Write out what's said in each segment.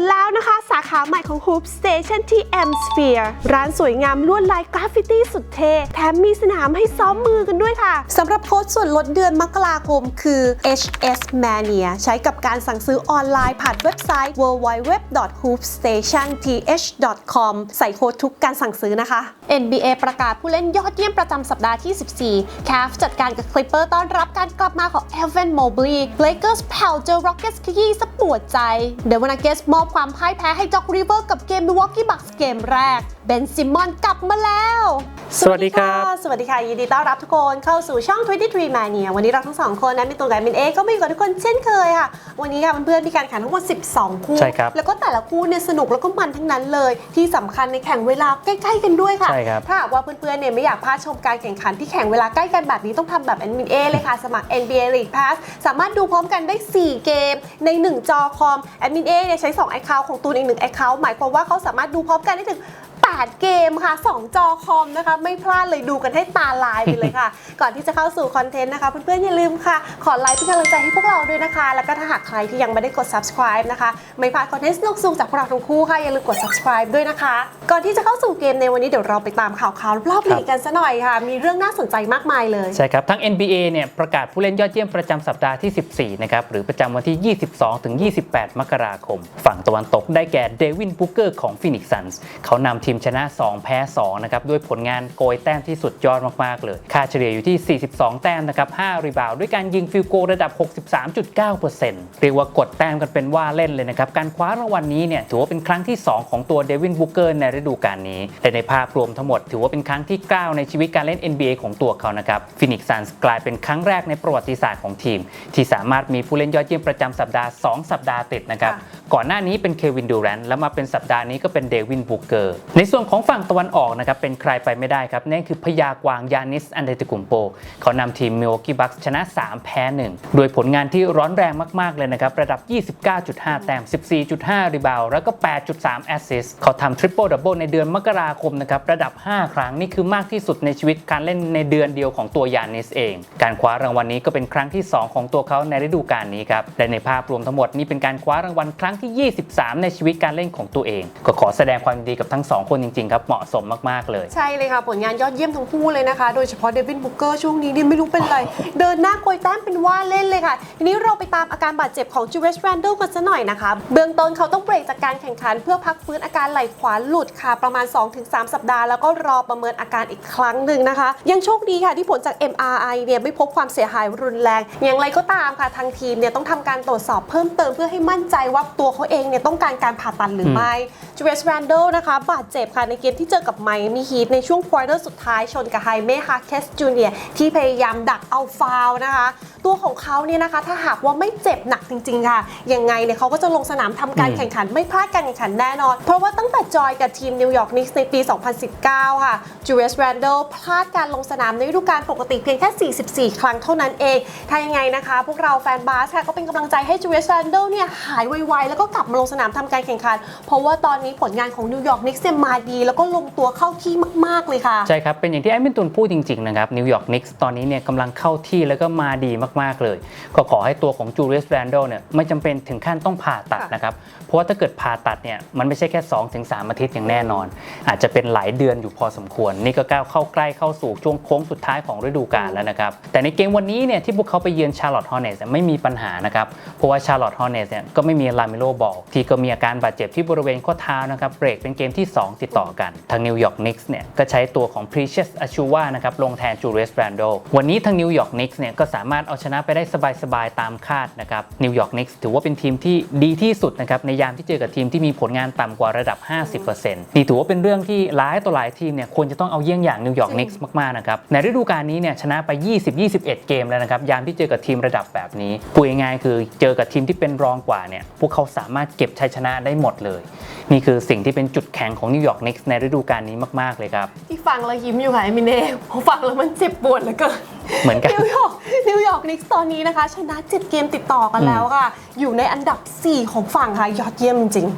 นแล้วนะคะ ขาใหม่ของ Hoop Station ที่ M Sphere ร้านสวยงามลวดลายกราฟฟิตี้สุดเท่ แถมมีสนามให้ซ้อมมือกันด้วยค่ะ สำหรับโค้ดส่วนลดเดือนมกราคมคือ HS Mania ใช้กับการสั่งซื้อออนไลน์ผ่านเว็บไซต์ www.hoopstationth.com ใส่โค้ดทุกการสั่งซื้อนะคะ NBA ประกาศผู้เล่นยอดเยี่ยมประจำสัปดาห์ที่ 14 Cavs จัดการกับ Clipper ต้อนรับการกลับมาของ Evan Mobley Lakers แผ่วเจอ Rockets ขยี้สะปวดใจ เดว n นาเกสมอบความพ่ายแพ้ให้ Doc River กับเกม Milwaukee Bucks เกมแรกเบนซิมอนกลับมาแล้ว สวัสดีครับ สวัสดีค่ะ ยินดีต้อนรับทุกคนเข้าสู่ช่อง 23 Mania วันนี้เราทั้งสองคนนะมีตัวกันมินเอก็มาอยู่กับทุกคนเช่นเคยค่ะ วันนี้ค่ะเพื่อนๆมีการแข่งทั้งหมด 12 คู่ ใช่ครับ แล้วก็แต่ละคู่เนี่ยสนุกแล้วก็มันทั้งนั้นเลย ที่สำคัญในแข่งเวลาใกล้ๆกันด้วยค่ะ ใช่ครับ ถ้าหากว่าเพื่อนๆเนี่ยไม่อยากพลาดชมการแข่งขันที่แข่งเวลาใกล้กันแบบนี้ต้องทำแบบแอดมินเอเลยค่ะ สมัคร NBA League Pass สามารถดูพร้อมกันได้ 4 เกมใน 1 จอคอมแอดมินเอเนี่ยใช้2 Account ของตูนอีก1 Account หมายความว่าเขาสามารถดูพร้อมกันได้ถึง 8 เกมค่ะ 2 จอคอมนะคะ ไม่พลาดเลยดูกันให้ตาลายไปเลยค่ะ ก่อนที่จะเข้าสู่คอนเทนต์นะคะเพื่อนๆอย่าลืมค่ะ ขอไลค์เป็นกำลังใจให้พวกเราด้วยนะคะ แล้วก็ถ้าหากใครที่ยังไม่ได้กด subscribe นะคะ ไม่พลาดคอนเทนต์สนุกๆจากพวกเราทั้งคู่ค่ะอย่าลืมกด subscribe ด้วยนะคะ ก่อนที่จะเข้าสู่เกมในวันนี้เดี๋ยวเราไปตามข่าวๆรอบๆลีกกันซะหน่อยค่ะ มีเรื่องน่าสนใจมากมายเลยใช่ครับทั้ง NBA เนี่ยประกาศผู้เล่นยอดเยี่ยมประจำสัปดาห์ที่ 14นะครับหรือประจำวันที่ 22ถึง28 มกราคม ฝั่งตะวันตกได้แก่เดวินบูเกอร์ของฟินิกซ์ซันส์เขานำทีมชนะ 2 แพ้ 2 นะครับ ด้วยผลงานโกยแต้มที่สุดยอดมากๆ เลย ค่าเฉลี่ยอยู่ที่ 42 แต้มนะครับ 5 รีบาวด์ด้วยการยิงฟิลโกลระดับ 63.9%เรียกว่ากดแต้มกันเป็นว่าเล่นเลยนะครับ การคว้ารางวัลนี้เนี่ยถือว่าเป็นครั้งที่ 2 ของตัวเดวินบูเกอร์ในฤดูกาลนี้และในภาพรวมทั้งหมดถือว่าเป็นครั้งที่ 9 ในชีวิตการเล่น NBA ของตัวเขานะครับฟินิกซ์ซันส์กลายเป็นครั้งแรกในประวัติศาสตร์ของทีม ที่สามารถมีผู้เล่นยอดเยี่ยมประจำสัปดาห์ 2 สัปดาห์ติดนะครับค่ะก่อนหน้านี้เป็นเควินดูแรนต์แล้วมาเป็นสัปดาห์นี้ก็เป็นเดวินบูเกอร์ในส่วนของฝั่งตะวันออกนะครับเป็นใครไปไม่ได้ครับนั่นคือพยากวางยานิสอันเดติกุมโป เขานำทีมมิ l ว a กี้บัคชนะ 3 แพ้ 1 โดยผลงานที่ร้อนแรงมาก ๆ เลยนะครับ ระดับ 29.5 แต้ม 14.5 รีบาวแล้วก็ 8.3 แอสซิสเขาทำทริปเปิลดับเบิลในเดือนมกราคมนะครับระดับ 5 ครั้งนี่คือมากที่สุดในชีวิตการเล่นในเดือนเดียวของตัวยานิสเอง การคว้ารางวัลนี้ก็เป็นครั้งที่ 2 ของตัวเขาในฤดูกาลนี้ครับและในภาพรวมทั้งหมดนี่เป็นการคว้ารางวัลครั้งที่ 23 ในชีวิตการเล่นของตัวเอง ก็ขอแสดงความดีกับทั้งสองคนจริงๆครับเหมาะสมมากๆเลย ใช่เลยค่ะ ผลงานยอดเยี่ยมทั้งคู่เลยนะคะ โดยเฉพาะเดวินบุกเกอร์ช่วงนี้เนี่ยไม่รู้เป็นไร เดินหน้าโกยแต้มเป็นว่าเล่นเลยค่ะ ทีนี้เราไปตามอาการบาดเจ็บของจูเวสแรนเดลกันซะหน่อยนะคะ เบื้องต้นเขาต้องเบรกจากการแข่งขัน เพื่อพักฟื้นอาการไหล่ขวาหลุดค่ะ ประมาณ 2-3 สัปดาห์แล้วก็รอประเมินอาการอีกครั้งหนึ่งนะคะ ยังโชคดีค่ะที่ผลจาก MRI เนี่ยไม่พบความเสียหายรุนแรง อย่างไรก็ตามค่ะทางทีมเนี่ยต้องทำการตรวจสอบเพิ่มเติมเพื่อให้มั่นใจว่าตัวเขาเองเนี่ยต้องการการผ่าตัดหรือไม่จูเวสแรนเดลนะคะบาดเจ็บค่ะในเกมที่เจอกับไมอามีฮีทในช่วงควอเตอร์สุดท้ายชนกับไฮเมฮาเคสจูเนียที่พยายามดักเอาฟาวล์นะคะ ตัวของเขาเนี่ยนะคะถ้าหากว่าไม่เจ็บหนักจริง ๆ ค่ะ ยังไงเนี่ยเขาก็จะลงสนามทำการอืมแข่งขันไม่พลาดการแข่งขันแน่นอน เพราะว่าตั้งแต่จอยกับทีมนิวยอร์กนิกส์ในปี 2019 ค่ะจูเวสแรนเดลพลาดการลงสนามในฤดูกาลปกติเพียงแค่ 44 ครั้งเท่านั้นเอง ถ้ายังไงนะคะ พวกเราแฟนบาสค่ะก็เป็นกำลังใจให้จูเวสแรนเดลเนี่ยหายไวๆแล้วก็กลับมาลงสนามทำการแข่งขัน เพราะว่าตอนนี้ผลงานของนิวยอร์กนิกส์เนี่ยมาดีแล้วก็ลงตัวเข้าที่มาก ๆ เลยค่ะ ใช่ครับ เป็นอย่างที่แอดมินตุนพูดจริง ๆ นะครับ นิวยอร์กนิกส์ตอนนี้เนี่ยกำลังเข้าที่แล้วก็มาดีมาก ๆ เลย ก็ขอให้ตัวของจูเลียสแรนโดเนี่ยไม่จำเป็นถึงขั้นต้องผ่าตัดค่ะนะครับ เพราะว่าถ้าเกิดผ่าตัดเนี่ยมันไม่ใช่แค่ 2-3 อาทิตย์อย่างแน่นอน อาจจะเป็นหลายเดือนอยู่พอสมควร นี่ก็ก้าวเข้าใกล้เข้าสู่ช่วงโค้งสุดท้ายของฤดูกาลแล้วนะครับแต่ในเกมวันนี้เนี่ยที่พวกเขาไปเยือนชาร์ลอตต์ฮอร์เนสไม่มีปัญหานะครับเพราะว่าชาร์ลอตต์ฮอร์เนสเนี่ยก็ไม่มีลาเมโลบอลที่ก็มีอาการบาดเจ็บที่บริเวณข้อเท้านะครับเบรกเป็นเกมที่ 2ติดต่อกัน ทางนิวยอร์กนิกส์เนี่ยก็ใช้ตัวของ Precious Achua นะครับลงแทนจูเลียสแรนโดวันนี้ทางนิวยอร์กนิกส์เนี่ยก็สามารถเอาชนะไปได้สบายๆตามคาดนะครับนิวยอร์กนิกส์ถือว่าเป็นทีมที่ดีที่สุดนะครับในยามที่เจอกับทีมที่มีผลงานต่ำกว่าระดับ 50%นี่ถือว่าเป็นเรื่องที่หลายต่อหลายทีมเนี่ยควรจะต้องเอาเยี่ยงอย่างนิวยอร์กนิกส์มากๆนะครับในฤดูกาลนี้เนี่ยชนะไป 20-21 เกมแล้วนะครับยามที่เจอกับทีมระดับแบบนี้พูดง่ายๆคือเจอกับทีมที่เป็นรองกว่าเนี่ยพวกเขาสามารถเก็บชัยชนะได้หมดเลย นี่คือสิ่งที่เป็นจุดแข็งของนิวยอร์กนิกส์ในฤดูกาลนี้มาก ๆ เลยครับ ที่ฟังแล้วยิ้มอยู่ค่ะไอมินเน่พอฟังแล้วมันเจ็บปวดเหลือเกินเหมือนกันนิวยอร์กนิวยอร์กนิกส์ตอนนี้นะคะ ชนะ 7 เกมติดต่อกันแล้วค่ะ อยู่ในอันดับ 4 ของฝั่งค่ะ ยอดเยี่ยมจริง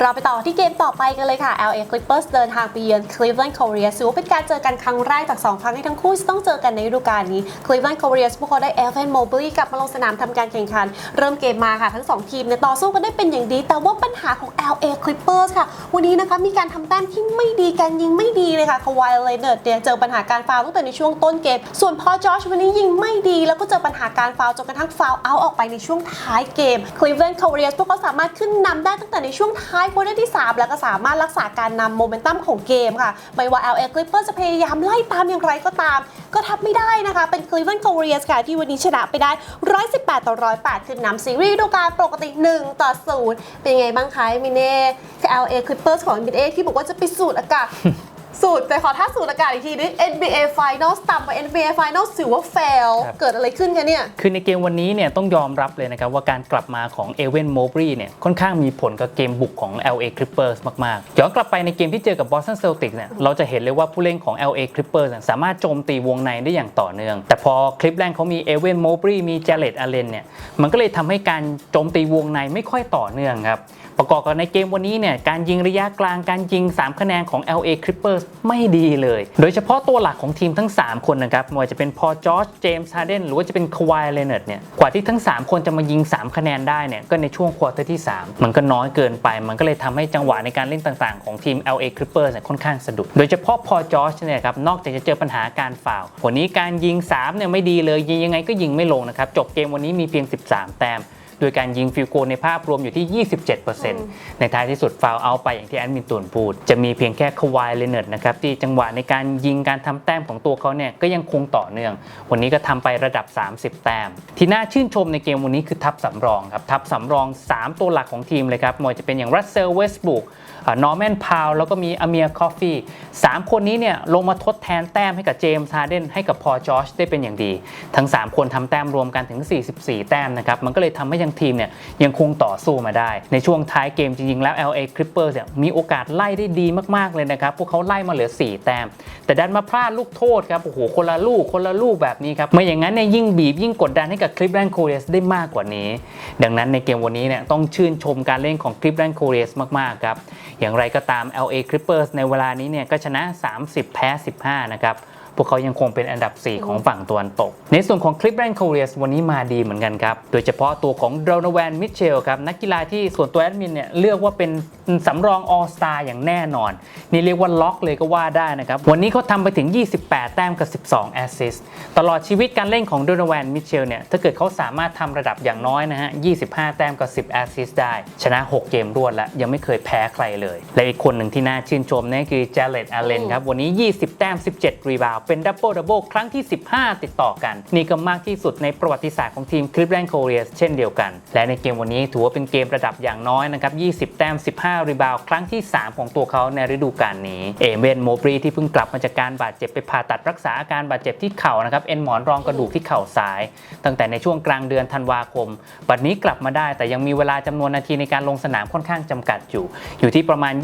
เราไปต่อที่เกมต่อไปกันเลยค่ะ LA Clippers เดินทางไปเยือน Cleveland Cavaliers ถือว่าเป็นการเจอกันครั้งแรกจาก 2 ครั้งที่ทั้งคู่จะต้องเจอกันในฤดูกาลนี้ Cleveland Cavaliers พวกเขาได้ Evan Mobley กลับมาลงสนามทำการแข่งขัน เริ่มเกมมาค่ะ ทั้ง 2 ทีมเนี่ยต่อสู้กันได้เป็นอย่างดี แต่ว่าปัญหาของ LA Clippers ค่ะ วันนี้นะคะมีการทำแต้มที่ไม่ดีการยิงไม่ดีเลยค่ะ Kawhi Leonard เนี่ยเจอปัญหาการฟาวล์ตั้งแต่ในช่วงต้นเกม ส่วนพอจอชวันนี้ยิงไม่ดีแล้วก็เจอปัญหาการฟาวล์จนกระทั่งฟาวล์เอาออกไปในช่วงท้ายเกม Cleveland Cavaliers พวกเขาสามารถขึ้นนำได้ตั้งแต่ในช่วงท้ายควอเตอร์ที่ 3 แล้วก็สามารถรักษาการนำโมเมนตัมของเกมค่ะ ไม่ว่า LA Clippers จะพยายามไล่ตามอย่างไรก็ตาม ก็ทับไม่ได้นะคะ เป็น Cleveland Cavaliers ค่ะ ที่วันนี้ชนะไปได้ 118 ต่อ 108 ขึ้นนำซีรีส์ฤดูการปกติ 1 ต่อ 0 เป็นไงบ้างคะมิเน่ LA Clippers ของมิเน่ที่บอกว่าจะไปสูดอากาศ สูตรแต่ขอท่าสูตรอากาศอีกทีนึง NBA Finals ต่ำกว่า NBA Finals ถือว่า fail ครับ เกิดอะไรขึ้นคะเนี่ย คือในเกมวันนี้เนี่ยต้องยอมรับเลยนะครับว่าการกลับมาของเอเวนโมบรีเนี่ยค่อนข้างมีผลกับเกมบุกของ LA Clippers มากๆย้อนกลับไปในเกมที่เจอกับ Boston Celtics เนี่ยเราจะเห็นเลยว่าผู้เล่นของ LA Clippers เนี่ยสามารถโจมตีวงในได้อย่างต่อเนื่อง แต่พอคลิปแรกเขามีเอเวนโมบรีมีเจเลตอเลนเนี่ยมันก็เลยทำให้การโจมตีวงในไม่ค่อยต่อเนื่องครับ ประกอบกับในเกมวันนี้เนี่ยการยิงระยะกลางการยิง 3 คะแนนของ LA Clippers ไม่ดีเลย โดยเฉพาะตัวหลักของทีมทั้ง 3 คนนะครับไม่ว่าจะเป็นพอจอร์จเจมส์ฮาร์เดนหรือว่าจะเป็นควายเลเนอร์เนี่ยกว่าที่ทั้ง 3 คนจะมายิง 3 คะแนนได้เนี่ยก็ในช่วงควอเตอร์ที่ 3 มันก็น้อยเกินไป มันก็เลยทำให้จังหวะในการเล่นต่างๆ ของทีม LA Clippers เนี่ยค่อนข้างสะดุด โดยเฉพาะพอจอร์จเนี่ยครับนอกจากจะเจอปัญหาการฟาวันนี้การยิง3เนี่ยไม่ดีเลยยิงยังไงก็ยิงไม่ลงนะครับจบเกมวันนี้มีเพียง 13 แต้ม ดยการยิงฟิลโกลในภาพรวมอยู่ที่ 27%ในท้ายที่สุดฟาวล์เอาไปอย่างที่แอดมินตูนพูด จะมีเพียงแค่ควายเลเนอร์ดนะครับที่จังหวะในการยิงการทำแต้มของตัวเขาเนี่ยก็ยังคงต่อเนื่อง วันนี้ก็ทำไประดับ 30 แต้ม ที่น่าชื่นชมในเกมวันนี้คือทัพสำรองครับทัพสำรอง 3 ตัวหลักของทีมเลยครับไม่ว่าจะเป็นอย่างรัสเซลเวสบุก นอร์แมนพาวแล้วก็มีอเมียคอฟฟี่สามคนนี้เนี่ยลงมาทดแทนแต้มให้กับเจมส์ฮาร์เดนให้กับพอจอชได้เป็นอย่างดี ทั้ง 3 คนทำแต้มรวมกันถึง 44 แต้มนะครับ มันก็เลยทำให้ยังทีมเนี่ยยังคงต่อสู้มาได้ ในช่วงท้ายเกมจริงๆ แล้ว LA Clippers เนี่ยมีโอกาสไล่ได้ดีมากๆเลยนะครับ พวกเขาไล่มาเหลือ 4 แต้ม แต่ดันมาพลาดลูกโทษครับโอ้โหคนละลูกคนละลูกแบบนี้ครับไม่อย่างนั้นเนี่ยยิ่งบีบยิ่งกดดันให้กับ Cleveland Cavaliers ได้มากกว่านี้ ดังนั้นในเกมวันนี้เนี่ยต้องชื่นชมการเล่นของ Cleveland Cavaliers มากๆครับอย่างไรก็ตาม LA Clippers ในเวลานี้เนี่ยก็ชนะ 30 แพ้ 15 นะครับ พวกเขายังคงเป็นอันดับ 4 ของฝั่งตะวันตก ในส่วนของ Cleveland Cavaliers วันนี้มาดีเหมือนกันครับ โดยเฉพาะตัวของโดนแวนมิเชลครับนักกีฬาที่ส่วนตัวแอดมินเนี่ยเลือกว่าเป็นสำรอง All Star อย่างแน่นอน นี่เรียกว่าล็อกเลยก็ว่าได้นะครับ วันนี้เขาทำไปถึง 28 แต้มกับ 12 แอสซิสต์ตลอดชีวิตการเล่นของโดนแวนมิเชลเนี่ยถ้าเกิดเขาสามารถทำระดับอย่างน้อยนะฮะ 25 แต้มกับ 10 แอสซิสต์ได้ ชนะ 6 เกมรวดแล้วยังไม่เคยแพ้ใครเลย และอีกคนหนึ่งที่น่าชื่นชมนั่นคือเจเลตอเลนครับวันนี้ 20 แต้ม 17 รีบาวเป็นดับเบิลดับเบิลครั้งที่ 15 ติดต่อกัน นี่ก็มากที่สุดในประวัติศาสตร์ของทีม Cleveland Cavaliers เช่นเดียวกัน และในเกมวันนี้ถือว่าเป็นเกมระดับอย่างน้อยนะครับ 20 แต้ม 15 รีบาวครั้งที่ 3 ของตัวเขาในฤดูกาลนี้ เอเมนโมบรีที่เพิ่งกลับมาจากการบาดเจ็บไปผ่าตัดรักษาอาการบาดเจ็บที่เข่านะครับเอ็นหมอนรองกระดูกที่เข่าซ้าย ตั้งแต่ในช่วงกลางเดือนธันวาคม บัดนี้กลับมาได้แต่ยังมีเวลาจำนวนนาทีในการลงสนามค่อนข้างจำกัดอยู่ อยู่ที่ประมาณ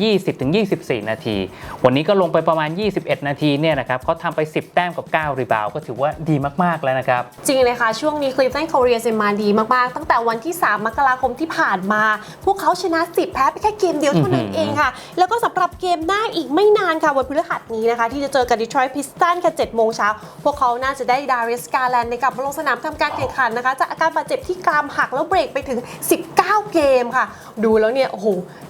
20-24 นาที วันนี้ก็ลงไปประมาณ 21 นาทีเนี่ยนะครับเขาทำไป10 แต้มกับ 9 รีบาว ก็ถือว่าดีมาก ๆ แล้วนะครับ จริงเลยค่ะ ช่วงนี้ Cleveland Cavaliers มาดีมาก ๆ ตั้งแต่วันที่ 3 มกราคมที่ผ่านมา พวกเขาชนะ 10 แพ้ไปแค่เกมเดียวเท่านั้นอื้อหือเองค่ะ แล้วก็สำหรับเกมหน้าอีกไม่นานค่ะวันพฤหัสนี้นะคะ ที่จะเจอกับ Detroit Pistons ค่ะ7โมงเช้าพวกเขาน่าจะได้ Darius Garland ในกลับมาลงสนามทำการแข่งขันนะคะจากอาการบาดเจ็บที่กรามหักแล้วเบรกไปถึง 19 เกมค่ะ ดูแล้วเนี่ยโอ้โห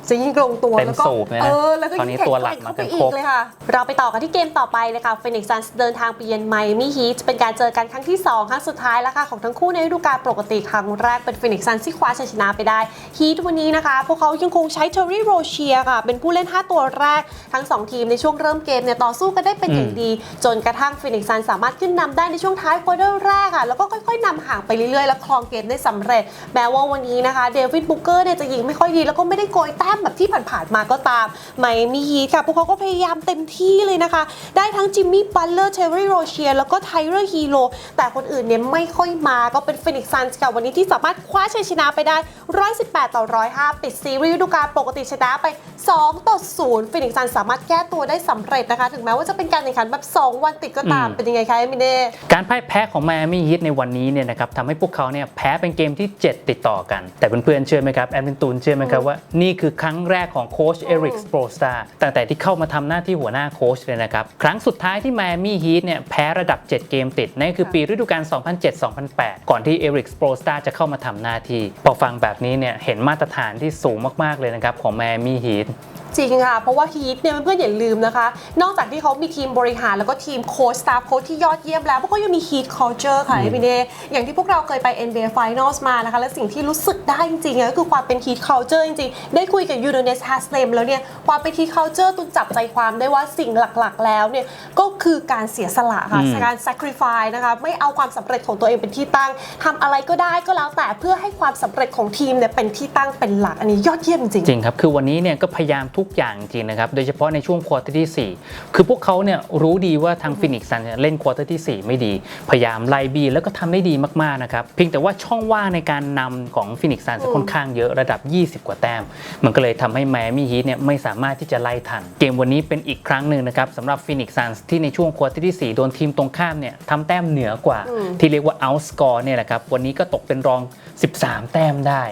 จะยิ่งลงตัวเต็มแล้วก็สูบเลยนะเออแล้วก็ตอนนี้ยิ่งแข็งตัวหลัแกกร่งมาเข้ากัไปนอีครกบเลยค่ะ เราไปต่อกันที่เกมต่อไปเลยค่ะ Phoenix Suns เดินทางไปเยือน Miami Heat เป็นการเจอกันครั้งที่ 2 ครั้งสุดท้ายแล้วค่ะของทั้งคู่ในฤดูกาลปกติครั้งแรกเป็น Phoenix Suns ที่คว้าชัยชนะไปได้ Heat วันนี้นะคะ พวกเขายังคงใช้ Terry Rozier ค่ะ เป็นผู้เล่น 5 ตัวแรกทั้ง 2 ทีมในช่วงเริ่มเกมเนี่ยต่อสู้กันได้เป็นอย่างดี จนกระทั่ง Phoenix Suns สามารถขึ้นนำได้ในช่วงท้ายควอเตอร์แรกค่ะแล้วก็ค่อยๆนำห่างไปเรื่อยๆแล้วครองเกมได้สำเร็จแม้ว่าวันนี้นะคะเดวิดบุกเกอร์เนี่ยจะยิงไม่ค่อยดี แล้วก็ไม่ได้โกยแต้มแบบที่ผ่านๆมาก็ตามไมมีฮีทค่ะพวกเขาก็พยายามเต็มที่เลยนะคะ ได้ทั้งจิมมี่บัลเลอร์เทอร์รี่โรเชียแล้วก็ไทเลอร์ฮีโร่แต่คนอื่นเนี่ยไม่ค่อยมาก็เป็นฟินิกซันส์ค่ะวันนี้ที่สามารถคว้าชัยชนะไปได้ 118 ต่อ 105 ปิดซีรีส์ฤดูกาลปกติชนะไป 2 ต่อ 0 ฟินิกซันสามารถแก้ตัวได้สำเร็จนะคะ ถึงแม้ว่าจะเป็นการแข่งขันแบบ 2 วันติดก็ตามอืมเป็นยังไงคะเอมิเน่การพ่ายแพ้ของ Miami Heat ในวันนี้เนี่ยนะครับทำให้พวกเขาเนี่ยแพ้เป็นเกมที่ 7 ติดต่อกัน แต่เพื่อนๆเชื่อไหมครับแอดมินตูนเชื่อไหมครับว่านี่คือครั้งรั้งแรกของโค้ชเอริกสโปรสตาตั้งแต่ที่เข้ามาทำหน้าที่หัวหน้าโค้ชเลยนะครับครั้งสุดท้ายที่ Miami Heat เนี่ยแพ้ระดับ 7 เกมติด นั่นคือปีฤดูกาล 2007-2008 ก่อนที่เอริกสโปรสตาจะเข้ามาทำหน้าที่ พอฟังแบบนี้เนี่ยเห็นมาตรฐานที่สูงมาก ๆ เลยนะครับ ของ Miami Heat จริงค่ะ เพราะว่าฮีทเนี่ยเพื่อนๆอย่าลืมนะคะ นอกจากที่เขามีทีมบริหารแล้วก็ทีมโค้ชสตาฟโค้ชที่ยอดเยี่ยมแล้วพวกเขายังมีฮีท culture ค่ะพี่เนอย่างที่พวกเราเคยไป NBA Finals มานะคะ และสิ่งที่รู้สึกได้จริงๆก็คือความเป็นฮีท culture จริงๆ ได้คุยกับยูโนเนสฮัสเลมแล้วเนี่ยความเป็นฮีท culture ตุนจับใจความได้ว่าสิ่งหลักๆ แล้วเนี่ยก็คือการเสียสละค่ะอืมการ sacrifice นะคะไม่เอาความสำเร็จของตัวเองเป็นที่ตั้งทำอะไรก็ได้ก็แล้วแต่เพื่อให้ความสำเร็จของทีมเนี่ยเป็นที่ตั้งเป็นหลักอันนี้ยอดเยี่ยมจริงจริงครับคือวันนี้เนี่ยก็พยายามทุุกอย่างจริงนะครับ โดยเฉพาะในช่วงควอเตอร์ที่ 4 คือพวกเขาเนี่ยรู้ดีว่าทางฟินิกซ์ซันเล่นควอเตอร์ที่ 4 ไม่ดี พยายามไล่บีแล้วก็ทำได้ดีมากๆนะครับ เพียงแต่ว่าช่องว่างในการนำของฟินิกซ์ซันจะค่อนข้างเยอะระดับ 20 กว่าแต้ม มันก็เลยทำให้แมมี่ฮีทเนี่ยไม่สามารถที่จะไล่ทัน เกมวันนี้เป็นอีกครั้งหนึ่งนะครับสำหรับฟินิกซ์ซันที่ในช่วงควอเตอร์ที่ 4 โดนทีมตรงข้ามเนี่ยทำแต้มเหนือกว่า ที่เรียกว่า outscore เนี่ยแหละครับวันนี้ก็ตกเป็นรอง 13 แต้มได้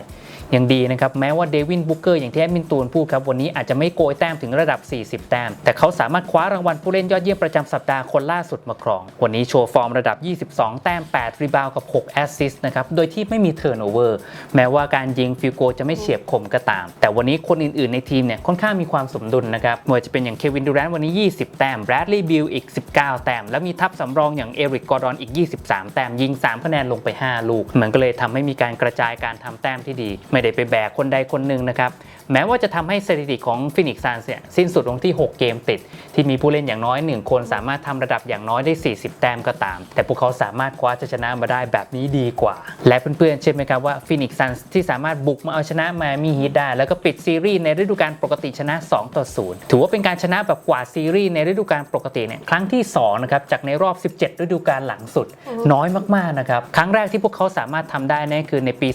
ยังดีนะครับ แม้ว่าเดวินบุกเกอร์อย่างที่แอดมินตูนพูดครับ วันนี้อาจจะไม่โกยแต้มถึงระดับ 40 แต้ม แต่เขาสามารถคว้ารางวัลผู้เล่นยอดเยี่ยมประจำสัปดาห์คนล่าสุดมาครอง วันนี้โชว์ฟอร์มระดับ 22 แต้ม 8 รีบาวกับ 6 แอสซิสต์นะครับ โดยที่ไม่มีเทิร์นโอเวอร์แม้ว่าการยิงฟิโกจะไม่เฉียบคมก็ตาม แต่วันนี้คนอื่นๆ ในทีมเนี่ยค่อนข้างมีความสมดุลนะครับไม่ว่าจะเป็นอย่างเควินดูแรนต์วันนี้ 20 แต้มแบรดลีย์บิลอีก 19 แต้มแล้วมีทัพสำรองอย่างเอริกกอร์ดอนอีก 23 แต้มยิง 3 คะแนนลงไป 5 ลูกมันก็เลยทำให้มีการกระจายการทำแต้มที่ดีไไม่ได้ไปแบกคนใดคนหนึ่งนะครับ แม้ว่าจะทำให้สถิติของฟินิกซ์ซันเนี่ยสิ้นสุดลงที่ 6 เกมติด ที่มีผู้เล่นอย่างน้อย 1 คนสามารถทำระดับอย่างน้อยได้ 40 แต้มก็ตาม แต่พวกเขาสามารถคว้าชัยชนะมาได้แบบนี้ดีกว่า และเพื่อนๆเชื่อไหมครับว่าฟินิกซ์ซันที่สามารถบุกมาเอาชนะมามีฮีทได้ แล้วก็ปิดซีรีส์ในฤดูกาลปกติชนะ 2 ต่อ 0 ถือว่าเป็นการชนะแบบกว่าดซีรีส์ในฤดูกาลปกติเนี่ยครั้งที่2นะครับจากในรอบ 17 ฤดูกาลหลังสุด น้อยมากๆนะครับครั้งแรกที่พวกเขาสามารถทำได้นั่นคือในปี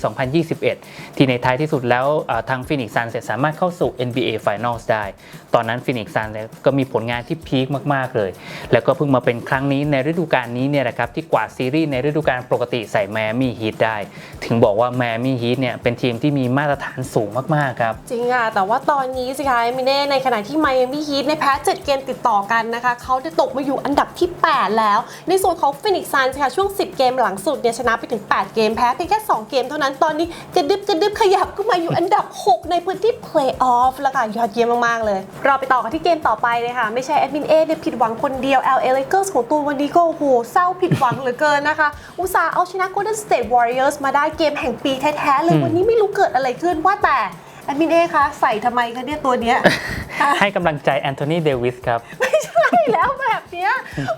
2021 ที่ในท้ายที่สุดแล้วเอ่อทางฟินิกซ์ซันสามารถเข้าสู่ NBA Finals ได้ ตอนนั้นฟินิกซ์ซันก็มีผลงานที่พีคมาก ๆ เลย แล้วก็เพิ่งมาเป็นครั้งนี้ในฤดูกาลนี้เนี่ยนะครับที่กวาดซีรีส์ในฤดูกาลปกติใส่แมมี่ฮีทได้ ถึงบอกว่าแมมี่ฮีทเนี่ยเป็นทีมที่มีมาตรฐานสูงมาก ๆ ครับ จริงค่ะ แต่ว่าตอนนี้สิคะมิเน่ในขณะที่ไมอามี่ฮีทในแพ้7เกมติดต่อกันนะคะเขาได้ตกมาอยู่อันดับที่ 8 แล้ว ในส่วนของฟินิกซ์ซันค่ะช่วง 10 เกมหลังสุดเนี่ยชนะไปถึง 8 เกมแพ้เพียงแค่ 2 เกมเท่านั้นตอนนี้กระดึบกระดึบขยับขึ้นมาอยู่อันดับ 6 ในพื้นที่เพลย์ออฟแล้วค่ะยอดเยี่ยมมาก ๆ เลย เราไปต่อกันที่เกมต่อไปเลยค่ะ ไม่ใช่แอดมินเอเนี่ยผิดหวังคนเดียว LA Lakers ของตัววันนี้ก็โอ้โหเศร้าผิดหวังเหลือเกินนะคะ อุตส่าห์เอาชนะ Golden State Warriors มาได้เกมแห่งปีแท้ ๆ เลยวันนี้ไม่รู้เกิดอะไรขึ้นว่าแต่แอดมินเอคะใส่ทำไมคะเนี่ยตัวเนี้ย ให้กำลังใจแอนโทนีเดวิสครับ ไม่ใช่แล้วแบบเนี้ย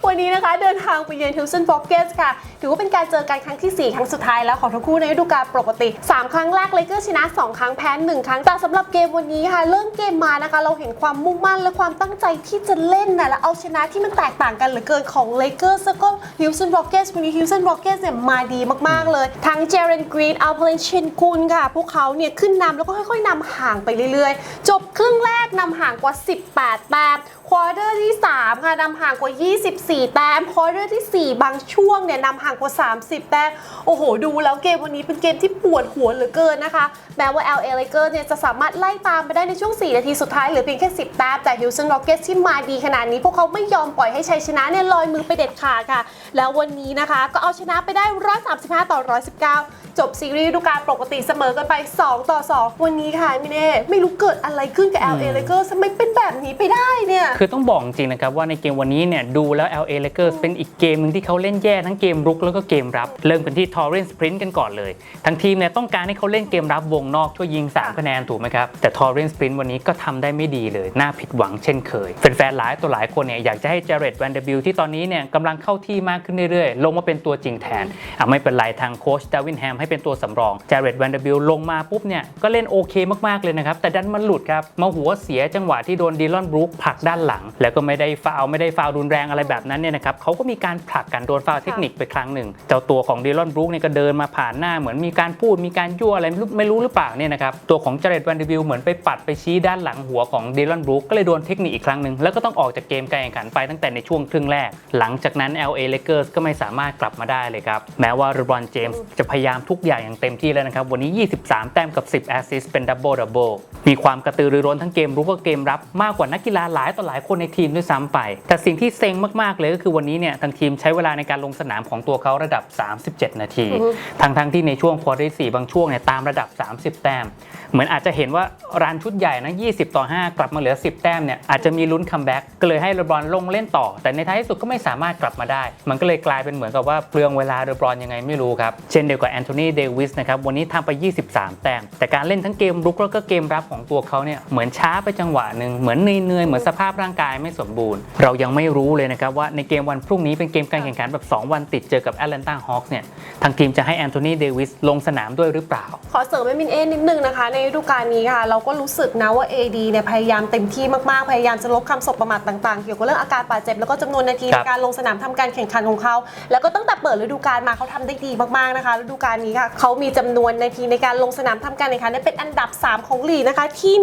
วันนี้นะคะเดินทางไปเยือน Houston Rockets ค่ะ ถือว่าเป็นการเจอกันครั้งที่ 4 ครั้งสุดท้ายแล้วของทั้งคู่ในฤดูกาลปกติ 3 ครั้งแรกเลเกอร์ชนะ 2 ครั้งแพ้ 1 ครั้ง แต่สำหรับเกมวันนี้ค่ะ เริ่มเกมมานะคะ เราเห็นความมุ่งมั่นและความตั้งใจที่จะเล่นนะและเอาชนะที่มันแตกต่างกันเหลือเกินของเลเกอร์แล้วก็ Houston Rockets วันนี้ Houston Rockets เนี่ยมาดีมากๆเลย ทั้งเจเรนกรีนอัลเพลนชินกุลค่ะพวกเขาเนี่ยขึ้นนำแล้วก็ค่อยๆนำห่างไปเรื่อยๆ จบครึ่งแรกนำห่างกว่า 18 แต้มควอเตอร์ที่ 3 ค่ะนำห่างกว่า 24 แต้มควอเตอร์ที่ 4 บางช่วงเนี่ยนำห่างกว่า 30 แต้มโอ้โห ดูแล้วเกมวันนี้เป็นเกมที่ปวดหัวเหลือเกินนะคะ แม้ว่า LA Lakers เนี่ยจะสามารถไล่ตามไปได้ในช่วง 4 นาทีสุดท้ายเหลือเพียงแค่ 10 แต้มแต่ Houston Rockets ที่มาดีขนาดนี้ พวกเขาไม่ยอมปล่อยให้ชัยชนะเนี่ยลอยมือไปเด็ดขาดค่ะ แล้ววันนี้นะคะก็เอาชนะไปได้ 135 ต่อ 119 จบซีรีส์ฤดูกาลปกติเสมอกันไป 2 ต่อ 2 วันนี้ค่ะมิเน่ไม่รู้เกิดอะไรขึ้นกับ LA Lakers ทำไมเป็นแบบนี้ไปได้เนี่ย คือต้องบอกจริงๆนะครับว่าในเกมวันนี้เนี่ยดูแล้ว LA Lakers เป็นอีกเกมหนึ่งที่เขาเล่นแย่ทั้งเกมรุกแล้วก็เกมรับ เริ่มกันที่ Torrance Sprint กันก่อนเลย ทั้งทีมเนี่ยต้องการให้เขาเล่นเกมรับวงนอกช่วยยิง3คะแนนถูกไหมครับแต่ Torrance Sprint วันนี้ก็ทำได้ไม่ดีเลยน่าผิดหวังเช่นเคยแฟนๆหลายตัวหลายคนเนี่ยอยากจะให้ Jared Vanderbilt ที่ตอนนี้เนี่ยกำลังเข้าที่มากขึ้นเรื่อยๆ ลงมาเป็นตัวจริงแทนอะไม่เป็นไรทางโค้ชดาวินแฮมให้เป็นตัวสำรอง Jared Vanderbilt ลงมาปุ๊บเนี่ยก็เล่นโอเคมากๆเลยนะครับแต่ดันมาหลุดครับมาหัวเสียจังหวะที่โดนดีลอนบรูคผลักด้านหลัง แล้วก็ไม่ได้ฟาวไม่ได้ฟาวรุนแรงอะไรแบบนั้นเนี่ยนะครับเขาก็มีการผลักกันโดนฟาวเทคนิคไปครั้งหนึ่งเจ้าตัวของดีลอนบรูคเนี่ยก็เดินมาผ่านหน้าเหมือนมีการพูดมีการยั่วอะไรไม่รู้หรือเปล่าเนี่ยนะครับตัวของเจเรตแวนเดวิลเหมือนไปปัดไปชี้ด้านหลังหัวของดีลอนบรูคก็เลยโดนเทคนิคอีกครั้งหนึ่งแล้วก็ต้องออกจากเกมการแข่งขันไปตั้งแต่ในช่วงครึ่งแรก หลังจากนั้น LA Lakers ก็ไม่สามารถกลับมาได้เลยครับแม้ว่าเรบรอนเจมส์จะพยายามทุกอย่างอย่างเต็มที่แล้วนะครับ วันนี้ 23 แต้มกับ 10 แอสซิสต์เป็นดับเบิลดับเบิลมีความกระตือรือร้นทั้งเกมรุกและเกมรับมากกว่านักกีฬาหลายต่อหลายคนในทีมด้วยซ้ำไป แต่สิ่งที่เซ็งมากๆเลยก็คือวันนี้เนี่ยทางทีมใช้เวลาในการลงสนามของตัวเขาระดับ 37 นาทีอือฮึทั้งๆที่ในช่วงควอเตอร์สี่บางช่วงเนี่ยตามระดับ 30 แต้ม เหมือนอาจจะเห็นว่ารันชุดใหญ่นะ 20 ต่อ 5 กลับมาเหลือ 10 แต้มเนี่ยอาจจะมีลุ้นคัมแบ็กก็เลยให้เลบรอนลงเล่นต่อ แต่ในท้ายที่สุดก็ไม่สามารถกลับมาได้ มันก็เลยกลายเป็นเหมือนกับว่าเปลืองเวลาเลบรอนยังไงไม่รู้ครับ เช่นเดียวกับแอนโทนีเดวิสนะครับวันนี้ทำไป 23 แต้ม แต่การเล่นทั้งเกมรุกแล้วก็เกมรับของตัวเขาเนี่ยเหมือนช้าไปจังหวะหนึ่งเหมือนเหนื่อยๆเหมือนสภาพร่างกายไม่สมบูรณ์ เรายังไม่รู้เลยนะครับว่าในเกมวันพรุ่งนี้เป็นเกมการแข่งขันแบบ 2 วันติดเจอกับแอตแลนตาฮอคส์เนี่ยทางทีมจะให้แอนโทนีเดวิสลงสนามด้วยหรือเปล่า ขอเสริมให้มินเอนิดนึงนะคะในฤดูกาลนี้ค่ะ เราก็รู้สึกนะว่า AD เนี่ยพยายามเต็มที่มากๆ พยายามจะลบคำสบประมาทต่างๆ เกี่ยวกับเรื่องอาการบาดเจ็บ แล้วก็จำนวนนาทีคในรับการลงสนามทำการแข่งขันของเขา แล้วก็ตั้งแต่เปิดฤดูกาลมาเขาทำได้ดีมากๆนะคะฤดูกาลนี้ค่ะเขามีจำนวนนาทีในการลงสนามทำการแข่งขันได้เป็นอันดับ 3 ของลีกนะคะที่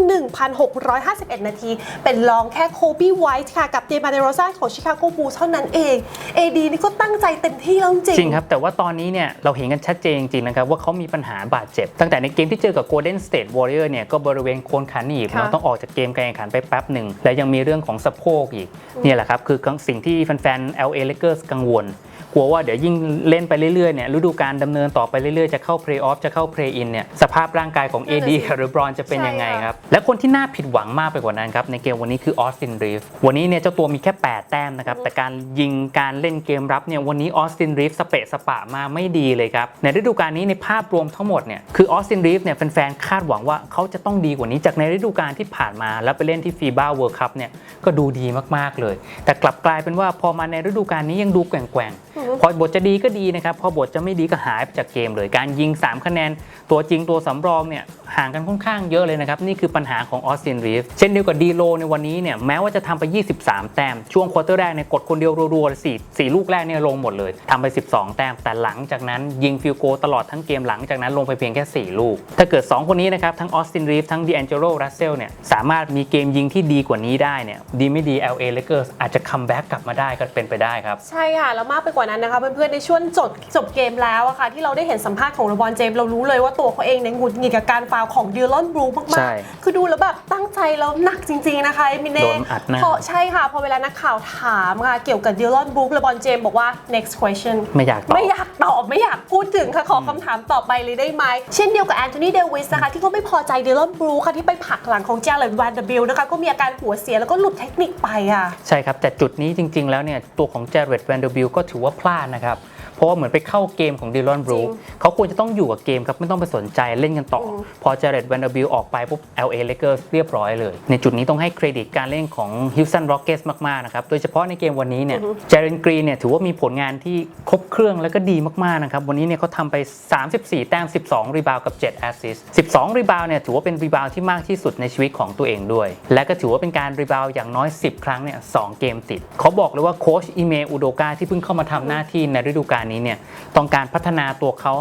1,651 นาที เป็นรองแค่โคบีไวท์ค่ะกับเดมาเดโรซาของชิคาโกบูลส์เท่านั้นเอง AD นี่ก็ตั้งใจเต็มที่แล้วจริงจริงครับแต่ว่าตอนนี้เนี่ยเราเห็นกันชัดเจนจริงๆนะครับว่าเขามีปัญหาบาดเจ็บ ตั้งแต่ในเกมที่เจอกับ Golden State Warrior เนี่ยก็บริเวณโคนขาหนีบค่ะเนาะต้องออกจากเกมการแข่งขันไปแป๊บหนึ่ง และยังมีเรื่องของสะโพกอีกเนี่ยแหละครับ คือสิ่งที่แฟนๆ LA Lakers กังวล กลัวว่าเดี๋ยวยิ่งเล่นไปเรื่อยๆเนี่ยฤดูกาลดำเนินต่อไปเรื่อยๆ จะเข้าเพลย์ออฟจะเข้าเพลย์อินเนี่ยสภาพร่างกายของ AD กับเรบรอนจะเป็นยังไงครับ และคนที่น่าผิดหวังมากไปกว่านั้นครับ ในเกมวันนี้คือออสตินรีฟวันนี้เนี่ยเจ้าตัวมีแค่ 8 แต้มนะครับ แต่การยิงการเล่นเกมรับเนี่ยวันนี้ออสตินรีฟสเปะสปะมาไม่ดีเลยครับ ในฤดูกาลนี้ในภาพรวมทั้งหมดเนี่ยคือออสตินรีฟเนี่ยแฟนๆคาดหวังว่าเขาจะต้องดีกว่านี้จากในฤดูกาลที่ผ่านมา แล้วไปเล่นที่ฟีบ้าเวิร์คัพเนี่ยก็ดูดีมากๆเลย แต่กลับกลายเป็นว่าพอมาในฤดูกาลนี้ยังดูแกว่งๆพอบทจะดีก็ดีนะครับ พอบทจะไม่ดีก็หายไปจากเกมเลย การยิง 3 คะแนน ตัวจริงตัวสำรองเนี่ยห่างกันค่อนข้างเยอะเลยนะครับ นี่คือปัญหาของออสตินรีฟเช่นเดียวกับดีโลในวันนี้เนี่ยแม้ว่าจะทำไป 23 แต้ม ช่วงควอเตอร์แรกเนี่ยกดคนเดียวรัวๆสี่สี่ลูกแรกเนี่ยลงหมดเลยทำไป 12 แต้ม แต่หลังจากนั้นยิงฟิลโกลตลอดทั้งเกมหลังจากนั้นลงไปเพียงแค่ 4 ลูก ถ้าเกิด 2 คนนี้นะครับทั้งออสตินรีฟทั้งดีแองเจโรรัสเซลเนี่ยสามารถมีเกมยิงที่ดีกว่านี้ได้เนี่ยดีไม่ดี LA Lakers อาจจะคัมแบ็กกลับมาได้ก็เป็นไปได้ครับใช่ค่ะแล้วมากไปกว่านั้นนะคะ เพื่อนๆในช่วงจบจบเกมแล้วอะค่ะ ที่เราได้เห็นสัมภาษณ์ของเลบอนเจมส์เรารู้เลยว่าตัวเขาเองเนี่ยหงุดหงิดกับการฟาวล์ของดิลอนบรูมาใช่ กๆ คือดูแล้วแบบตั้งใจแล้วหนักจริง ๆ นะคะเอมิเน่โดนอัดหน้า พอใช่ค่ะ พอเวลานักข่าวถามค่ะ เกี่ยวกับดิลอนบรูเลบอนเจมส์บอกว่า next question ไม่อยากตอบ ไม่อยากตอบไม่อยากพูดถึงค่ะ ขอคำถามต่อไปเลยได้ไหม เช่นเดียวกับแอนโทนีเดวิสนะคะ ที่เขาไม่พอใจดิลอนบรูค่ะ ที่ไปผลักหลังของเจเลนวันเดบิลนะคะ ก็มีอาการหัวเสียแล้วก็หลุดเทคนิคไปอะ ใช่ครับ แต่จุดนี้จริงๆ แล้วเนี่ย ตัวของเจเรตแวนเดอร์บิลก็ถือว่าพลาดนะครับ ราะว่าเหมือนไปเข้าเกมของดิลอนบรูจริงเขาควรจะต้องอยู่กับเกมครับ ไม่ต้องไปสนใจเล่นกันต่ออพอเจเรตแวนเดอร์บิลออกไปปุ๊บ LA Lakers เรียบร้อยเลย ในจุดนี้ต้องให้เครดิตการเล่นของ Houston Rockets มาก ๆ นะครับ โดยเฉพาะในเกมวันนี้เนี่ยเจเรนกรีนเนี่ยถือว่ามีผลงานที่ครบเครื่องแล้วก็ดีมาก ๆ นะครับ วันนี้เนี่ยเขาทำไป 34 แต้ม 12 รีบาวกับ 7 แอสซิสต์12 รีบาวเนี่ยถือว่าเป็นรีบาวที่มากที่สุดในชีวิตของตัวเองด้วย และก็ถือว่าเป็นการรีบาวอย่างน้อย 10 ครั้งเนี่ย2เกมติดเขาบอกเลยว่าโค้ชอิเมอุโดกาที่เพิ่งเข้ามาทำหน้าที่ในฤดูกาลนี้เนี่ยต้องการพัฒนาตัวเขา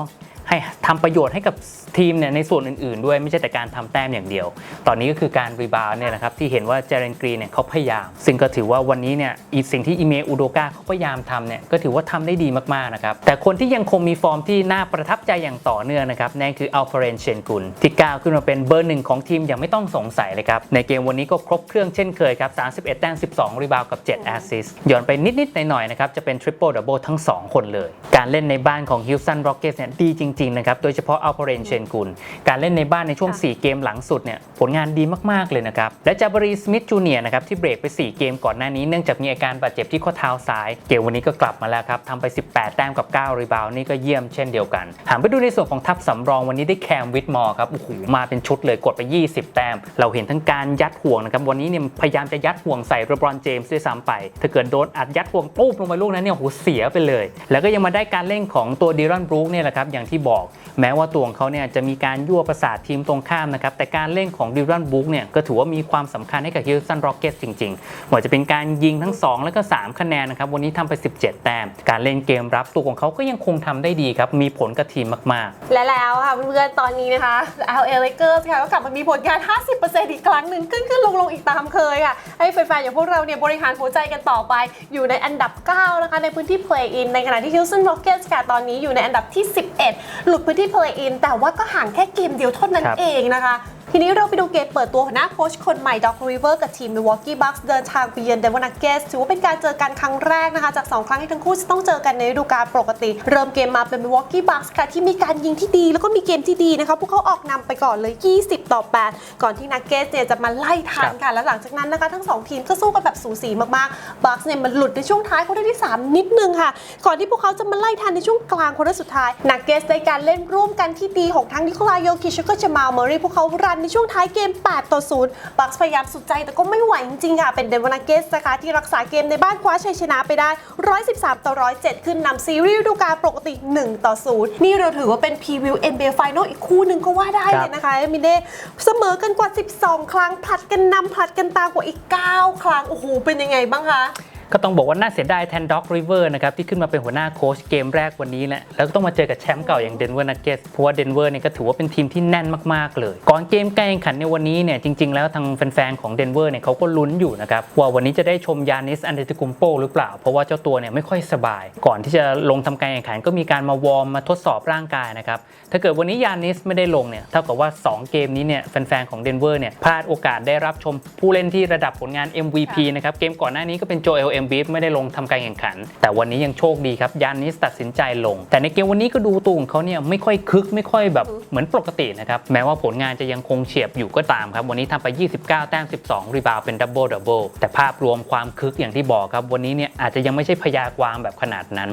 ให้ทำประโยชน์ให้กับทีมเนี่ยในส่วนอื่นๆ ด้วยไม่ใช่แต่การทำแต้มอย่างเดียว ตอนนี้ก็คือการรีบาวด์เนี่ยนะครับที่เห็นว่าเจเรนกรีเนี่ยเขาพยายาม ซึ่งก็ถือว่าวันนี้เนี่ยอีกสิ่งที่อิเมอุโดกาเขาพยายามทำเนี่ยก็ถือว่าทำได้ดีมากๆนะครับแต่คนที่ยังคงมีฟอร์มที่น่าประทับใจอย่างต่อเนื่องนะครับนั่นคืออัลเฟรนเชนกุลที่ก้าวขึ้นมาเป็นเบอร์หนึ่งของทีมอย่างไม่ต้องสงสัยเลยครับในเกมวันนี้ก็ครบเครื่องเช่นเคยครับ31 แต้ม 12 รีบาวด์กับ 7 แอสซิสย้อนไปนิดๆหน่อยๆนะครับจะเป็นทริปเปิลดับเบิลทั้ง 2 คนเลย การเล่นในบ้านของ Houston Rockets เนี่ยดีจริงๆนะครับโดยเฉพาะอัลฟาเรนเชนกุลการเล่นในบ้านในช่วงค่ะ4เกมหลังสุดเนี่ยผลงานดีมากๆเลยนะครับและจาบรีสมิธจูเนียร์นะครับที่เบรกไป 4 เกมก่อนหน้านี้เนื่องจากมีอาการบาดเจ็บที่ข้อเท้าซ้าย เกมวันนี้ก็กลับมาแล้วครับทำไป 18 แต้มกับ 9 รีบาวด์นี่ก็เยี่ยมเช่นเดียวกันหันไปดูในส่วนของทัพสำรองวันนี้ได้แคมวิทมอร์ครับโอ้โหมาเป็นชุดเลยกดไป 20 แต้ม เราเห็นทั้งการยัดห่วงนะครับวันนี้เนี่ยพยายามจะยัดห่วงใส่เรบรอนเจมส์ด้วยซ้ำไปถ้าเกิดโดนอัดยัดห่วงปุ๊บลงไปลูกนั้นเนี่ยโอ้โหเสียไปเลย แล้วก็ยังมาได้การเล่นของตัวดีรอนบรูคเนี่ยแหละครับอย่างที่บอก แม้ว่าตัวของเขาเนี่ยจะมีการยั่วประสาททีมตรงข้ามนะครับแต่การเล่นของดิวรันบุ๊กเนี่ยก็ถือว่ามีความสำคัญให้กับฮิลสันโรเก็ตจริงๆว่าจะเป็นการยิงทั้ง 2 และก็ 3 คะแนนนะครับวันนี้ทำไป 17 แต้ม การเล่นเกมรับตัวของเขาก็ยังคงทำได้ดีครับมีผลกับทีมมากๆ และแล้วค่ะเพื่อนๆตอนนี้นะคะเอาเอเ Lakers ค่ะก็กลับมามีผลงาน 50%อีกครั้งหนึ่งขึ้นขึ้นลงลงอีกตามเคยค่ะให้แฟนๆอย่างพวกเราเนี่ยบริหารหัวใจกันต่อไป อยู่ในอันดับ 9 นะคะในพื้นที่ Play-in ในขณะที่ Houston Rockets ค่ะตอนนี้อยู่ในอันดับที่ 11หลุดพื้นที่ Play In แต่ว่าก็ห่างแค่เกมเดียวเท่านั้นครับเองนะคะ ทีนี้เราไปดูเกมเปิดตัวหัวหน้าโค้ชคนใหม่ด็อกริเวอร์กับทีม Milwaukee Bucks เดินทางไปเยือนเดนเวอร์นักเกสถือว่าเป็นการเจอกันครั้งแรกนะคะ จาก 2 ครั้งที่ทั้งคู่จะต้องเจอกันในฤดูกาลปกติ เริ่มเกมมาเป็น Milwaukee Bucks ค่ะที่มีการยิงที่ดีแล้วก็มีเกมที่ดีนะคะพวกเขาออกนำไปก่อนเลย 20 ต่อ 8 ก่อนที่นักเกสเนี่ยจะมาไล่ทันค่ะ และหลังจากนั้นนะคะทั้งสองทีมก็สู้กันแบบสูสีมากๆ Bucks เนี่ยมันหลุดในช่วงท้ายควอเตอร์ที่ 3 นิดนึงค่ะ ก่อนที่พวกเขาจะมาไล่ทันในช่วงกลางควอเตอร์สุดท้ายนักเกสได้การเล่นร่วมกันที่ดีของทั้งนิโคลายโยคิชแล้วก็จามาลเมอรี่พวกเขารันในช่วงท้ายเกม 8 ต่อ 0 บัคพยายามสุดใจแต่ก็ไม่ไหวจริงๆค่ะ เป็นเดนวอนักเกสนะคะ ที่รักษาเกมในบ้านคว้าชัยชนะไปได้ 113 ต่อ 107 ขึ้นนำซีรีส์ฤดูกาลปกติ 1 ต่อ 0 นี่เราถือว่าเป็นพรีวิว NBA Final อีกคู่หนึ่งก็ว่าได้เลยนะคะมินเน่เสมอกันกว่า 12 ครั้งผลัดกันนำผลัดกันตากว่าอีก 9 ครั้งโอ้โหเป็นยังไงบ้างคะ ก็ต้องบอกว่าน่าเสียดายแทนด็อกริเวอร์นะครับที่ขึ้นมาเป็นหัวหน้าโค้ชเกมแรกวันนี้แหละแล้วก็ต้องมาเจอกับแชมป์เก่าอย่างเดนเวอร์นักเก็ตเพราะว่าเดนเวอร์เนี่ยก็ถือว่าเป็นทีมที่แน่นมากๆเลย ก่อนเกมการแข่งขันในวันนี้เนี่ยจริง ๆ แล้วทางแฟนๆของเดนเวอร์เนี่ยเขาก็ลุ้นอยู่นะครับว่าวันนี้จะได้ชมยานิสอันเดติคุมโปหรือเปล่า เพราะว่าเจ้าตัวเนี่ยไม่ค่อยสบาย ก่อนที่จะลงทำการแข่งขันก็มีการมาวอร์มมาทดสอบร่างกายนะครับ ถ้าเกิดวันนี้ยานิสไม่ได้ลงเนี่ยเท่ากับว่า 2 เกมนี้เนี่ยแฟนๆของเดนเวอร์เนี่ยพลาดโอกาสได้รับชมผู้เล่นที่ระดับผลงาน MVP นะครับเกมก่อนหน้านี้ก็เป็นโจเอลเอมบีฟไม่ได้ลงทำการแข่งขัน แต่วันนี้ยังโชคดีครับยานิสตัดสินใจลง แต่ในเกมวันนี้ก็ดูตัวของเขาเนี่ยไม่ค่อยคึกไม่ค่อยแบบเหมือนปกตินะครับแม้ว่าผลงานจะยังคงเฉียบอยู่ก็ตามครับวันนี้ทำไป 29 แต้ม 12 รีบาวด์เป็นดับเบิลดับเบิลแต่ภาพรวมความคึกอย่างที่บอกครับวันนี้เนี่ยอาจจะยังไม่ใช่พยากวางแบบขนาดนั้น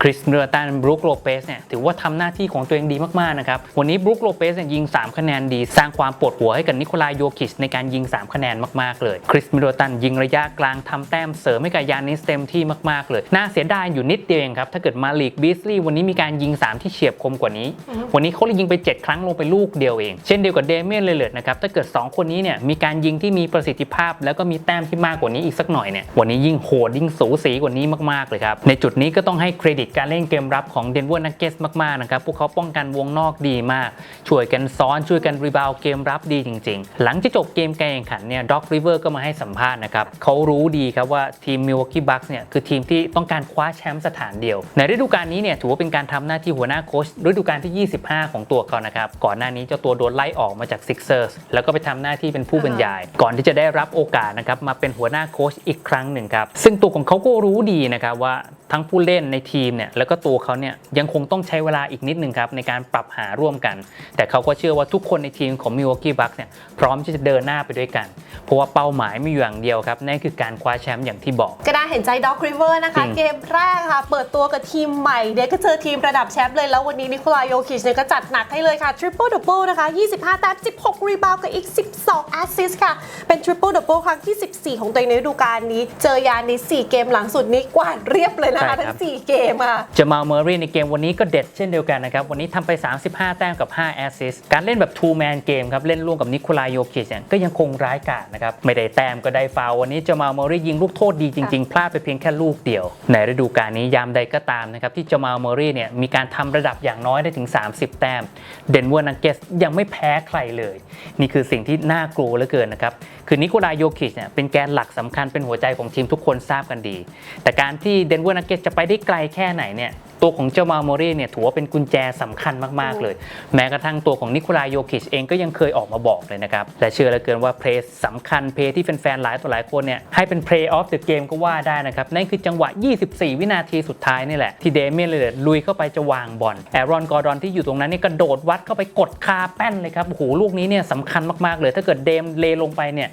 คริสเนอร์ตันบรูคโลเปสเนี่ยถือว่าทำหน้าที่ของตัวเองดีมากๆนะครับ วันนี้บรูคโลเปสยิง 3 คะแนนดี สร้างความปวดหัวให้กับนิโคลายโยคิชในการยิง 3 คะแนนมากๆเลย คริสมิโดตันยิงระยะกลางทำแต้มเสริมให้กับยานิสเต็มที่มากๆเลย น่าเสียดายอยู่นิดเดียวเองครับ ถ้าเกิดมาลีกบิสลีย์วันนี้มีการยิง 3 ที่เฉียบคมกว่านี้ วันนี้เขาเลยยิงไป 7 ครั้งลงไปลูกเดียวเอง เช่นเดียวกับเดเมียนเลเลร์นะครับ ถ้าเกิด 2 คนนี้เนี่ยมีการยิงที่มีประสิทธิภาพ แล้วก็มีแต้มที่มากกว่านี้อีกสักหน่อยเนี่ย วันนี้ยิ่งโหดยิ่งสูสีกว่านี้มากๆเลยครับ ในจุดนี้ก็ต้องให้เครดิตการเล่นเกมรับของเดนเวอร์นักเก็ตมากๆนะครับ พวกเขาป้องกันวงนอกดีมาก ช่วยกันซ้อนช่วยกันรีบาวเกมรับดีจริง ๆ หลังจากจบเกมการแข่งขันเนี่ยด็อกริเวอร์ก็มาให้สัมภาษณ์นะครับเขารู้ดีครับว่าทีมมิลวอกกี้บัคส์เนี่ยคือทีมที่ต้องการคว้าแชมป์สถานเดียว ในฤดูกาลนี้เนี่ยถือว่าเป็นการทำหน้าที่หัวหน้าโค้ชฤดูกาลที่ 25 ของตัวเขานะครับก่อนหน้านี้เจ้าตัวโดนไล่ออกมาจาก Sixers แล้วก็ไปทำหน้าที่เป็นผู้บรรยาย ก่อนที่จะได้รับโอกาสนะครับมาเป็นหัวหน้าโค้ชอีกครั้งหนึ่งครับซึ่งตัวของเขาก็รู้ดีนะครับว่าทั้งผู้เล่นในทีมเนี่ยแล้วก็ตัวเขาเนี่ยยังคงต้องใช้เวลาอีกนิดนึงครับในการปรับหาร่วมกัน แต่เขาก็เชื่อว่าทุกคนในทีมของ Milwaukee Bucks เนี่ยพร้อมที่จะเดินหน้าไปด้วยกัน เพราะว่าเป้าหมายไม่อยู่อย่างเดียวครับ นั่นคือการคว้าแชมป์อย่างที่บอก ก็น่าเห็นใจด็อกริเวอร์นะคะจริงเกมแรกค่ะ เปิดตัวกับทีมใหม่ เด็กก็เจอทีมระดับแชมป์เลย แล้ววันนี้นิโคลายโยคิชเนี่ยก็จัดหนักให้เลยค่ะทริปเปิลดับเบิลนะคะ 25แต้ม16 รีบาวกับอีก 12แอสซิสต์ค่ะ เป็นทริปเปิลดับเบิลครั้งที่ 14 ของตัวเองในฤดูกาลนี้ เจอยานิส4เกมหลังสุดนี้กวาดเรียบเลยนะคะใช่ครับทั้ง4เกมค่ะจามาลเมอรี่ในเกมวันนี้ก็เด็ดเช่นเดียวกันนะครับวันนี้ทำไป35 แต้มกับ 5 แอสซิสต์การเล่นแบบ two man เกมครับ เล่นร่วมกับนิโคลายโยคิชเนี่ยก็ยังคงร้ายกาจนะครับ ไม่ได้แต้มก็ได้ฟาววันนี้จามาเมอรี่ยิงลูกโทษดีจริง ๆ พลาดไปเพียงแค่ลูกเดียว ในฤดูกาลนี้ยามใดก็ตามนะครับ ที่จามาเมอรี่เนี่ยมีการทำระดับอย่างน้อยได้ถึง 30 แต้มเดนเวอร์นักเกสยังไม่แพ้ใครเลย นี่คือสิ่งที่น่ากลัวเหลือเกินนะครับคือนิโคลายโยคิชเนี่ยเป็นแกนหลักสำคัญเป็นหัวใจของทีมทุกคนทราบกันดี แต่การที่เดนเวอร์นักเก็ตจะไปได้ไกลแค่ไหนเนี่ยตัวของเจ้ามาโมรีเนี่ยถือว่าเป็นกุญแจสำคัญมากๆเลย แม้กระทั่งตัวของนิโคลายโยคิชเองก็ยังเคยออกมาบอกเลยนะครับ และเชื่อเหลือเกินว่าเพลย์สำคัญเพลย์ที่แฟนๆหลายต่อหลายคนเนี่ยให้เป็นเพลย์ออฟเดอะเกมก็ว่าได้นะครับ นั่นคือจังหวะ 24 วินาทีสุดท้ายนี่แหละ ที่เดเมียนเลเลร์ลุยเข้าไปจะวางบอลแอรอนกอร์ดอนที่อยู่ตรงนั้นเนี่ยกระโดดวัดเข้าไปกดคาแป้นเลยครับโอ้โหลูกนี้เนี่ยสำคัญมากๆเลย ถ้าเกิดเดมเลลงไปเนี่ย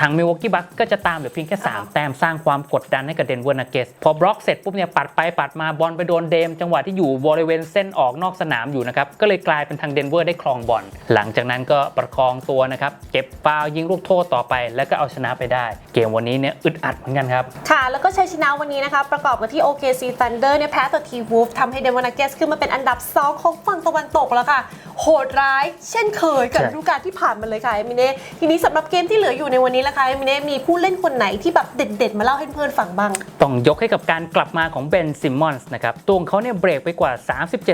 ทางมิ w วอกกี้บัคก็จะตามเหลือเพียงแค่ 3 แต้มสร้างความกดดันให้กับเดนเวอร์นักเกสพอบล็อกเสร็จปุ๊บเนี่ยปัดไปปัดมาบอลไปโดนเดม จังหวะที่อยู่บริเวณเส้นออกนอกสนามอยู่นะครับ ก็เลยกลายเป็นทางเดนเวอร์ได้ครองบอลหลังจากนั้นก็ประคองตัวนะครับ เก็บฟาวล์ยิงลูกโทษต่อไป แล้วก็เอาชนะไปได้ เกมวันนี้เนี่ยอึดอัดเหมือนกันครับค่ะแล้วก็ชัยชนะวันนี้นะคะประกอบกับที่ OKC Thunder เนี่ยแพ้ต่อทีวูฟทำให้เดมอน a เกสขึ้นมาเป็นอันดับ 2 ของฝั่งตะวันตกแล้วค่ะ โหดร้าย เช่นเคยกับใช่ฤดูกาลที่ผ่านมาเลยค่ะเอมิเน่ทีนี้สำหรับเกมที่เหลืออยู่ในวันนี้ละคะเอมิเน่มีผู้เล่นคนไหนที่แบบเด็ดๆ มาเล่าให้เพื่อนฟังบ้าง ต้องยกให้กับการกลับมาของเบนซิมมอนส์นะครับตัวของเขาเนี่ยเบรกไปกว่า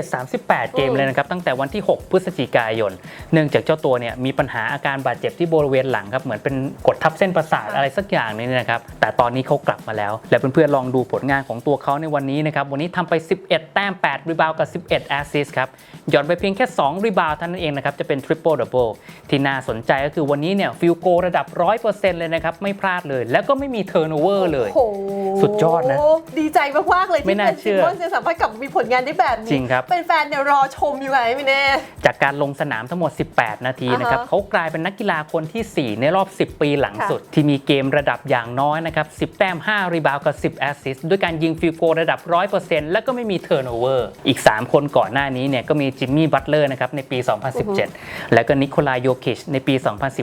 37-38 เกมเลยนะครับตั้งแต่วันที่ 6 พฤศจิกายน เนื่องจากเจ้าตัวเนี่ยมีปัญหาอาการบาดเจ็บที่บริเวณหลังครับเหมือนเป็นกดทับเส้นประสาทค่ะอะไรสักอย่างนึงเนยนะครับแต่ตอนนี้เขากลับมาแล้ว และเพื่อนๆลองดูผลงานของตัวเขาในวันนี้นะครับวันนี้ทำไป 11 แต้ม 8 รีบาวกับ 11 แอสซิสครับหย่อนไปเพียงแค่ 2 รีบาวเท่านั้นเองนะครับ จะเป็นทริปเปิลดับเบิลที่น่าสนใจก็คือวันนี้เนี่ยฟิลโกระดับ 100%เลยนะครับ ไม่พลาดเลย แล้วก็ไม่มีเทอร์โนเวอร์เลย สุดยอดนะ ดีใจมาก ๆ เลยที่ไม่น่าเชื่อป็ซิมมอนส์จะสามารถกลับมีผลงานได้แบบนี้จริงครับเป็นแฟนเนี่ยรอชมอยู่ไงเอมิเน่จากการลงสนามทั้งหมด 18 นาทีนะครับเขากลายเป็นนักกีฬาคนที่ 4 ในรอบ 10 ปีหลังสุด ที่มีเกมระดับอย่างน้อยนะครับ 10 แต้ม 5 รีบาวกับ 10 แอสซิสต์ด้วยการยิงฟิลโกลระดับ 100%แล้วก็ไม่มีเทอร์โนเวอร์อีก 3 คนก่อนหน้านี้เนี่ยก็มีจิมมี่บัตเลอร์นะครับในปี 2017 แล้วก็นิโคลายโยคิชในปี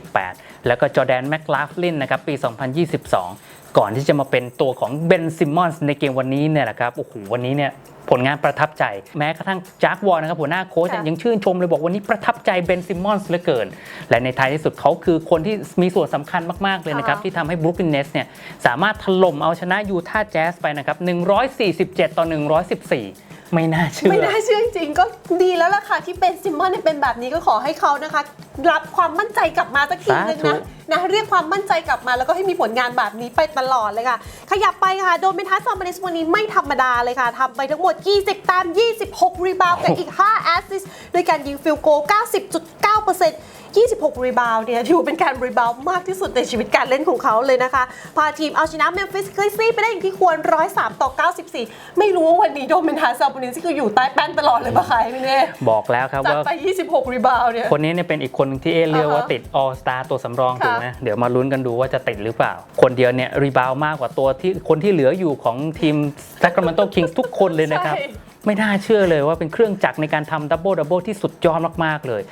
2018 แล้วก็จอร์แดนแมคลาฟลินนะครับปี 2022 ก่อนที่จะมาเป็นตัวของเบนซิมมอนส์ในเกมวันนี้เนี่ยแหละครับโอ้โหวันนี้เนี่ยผลงานประทับใจแม้กระทั่งจักวอลนะครับหัวหน้าโค้ชเนี่ยค่ะยังชื่นชมเลยบอกวันนี้ประทับใจเบนซิมมอนส์เหลือเกิน และในท้ายที่สุดเขาคือคนที่มีส่วนสำคัญมาก ๆ เลยนะครับค่ะที่ทำให้บ r ุ o ก l ินเนสเนี่ยสามารถถล่มเอาชนะยูทาห์แจ๊สไปนะครับ147 ต่อ 114 ไม่น่าเชื่อ ไม่น่าเชื่อจริงๆก็ดีแล้วล่ะค่ะ ที่เป็นซิมมอนเนี่ยเป็นแบบนี้ก็ขอให้เขานะคะ รับความมั่นใจกลับมาสักทีนึงสาธุนะนะเรียกความมั่นใจกลับมาแล้วก็ให้มีผลงานแบบนี้ไปตลอดเลยค่ะ ขยับไปค่ะ โดนเมทัสซอมบานิสวันนี้ไม่ธรรมดาเลยค่ะทำไปทั้งหมด 20ตาม26 รีบาวด์กับอีก 5 แอสซิสต์ด้วยการยิงฟิลโก90.9% 26 รีบาวด์เนี่ยถือว่าเป็นการรีบาวด์มากที่สุดในชีวิตการเล่นของเขาเลยนะคะ พาทีมเอาชนะเมมฟิสคริสซี่ไปได้อย่างที่ควร 103 ต่อ 94 ไม่รู้ว่าวันนี้โดเมนทาซาบูนิสคืออยู่ใต้แป้นตลอดเลยปะคะไม่แน่บอกแล้วครับจัดว่าไป 26 รีบาวด์เนี่ยคนนี้เนี่ยเป็นอีกคนหนึ่งที่เอเรียกว่าอ่าฮะติดออสตาตัวสำรองค่ะถูกไหมเดี๋ยวมาลุ้นกันดูว่าจะติดหรือเปล่า คนเดียวเนี่ยรีบาวมากกว่าตัวที่คนที่เหลืออยู่ของทีม Sacramento Kings ทุกคนเลยนะครับใช่ไม่น่าเชื่อเลยว่าเป็นเครื่องจักรในการทำดับเบิลดับเบิลที่สุดยอดมาก ๆ เลย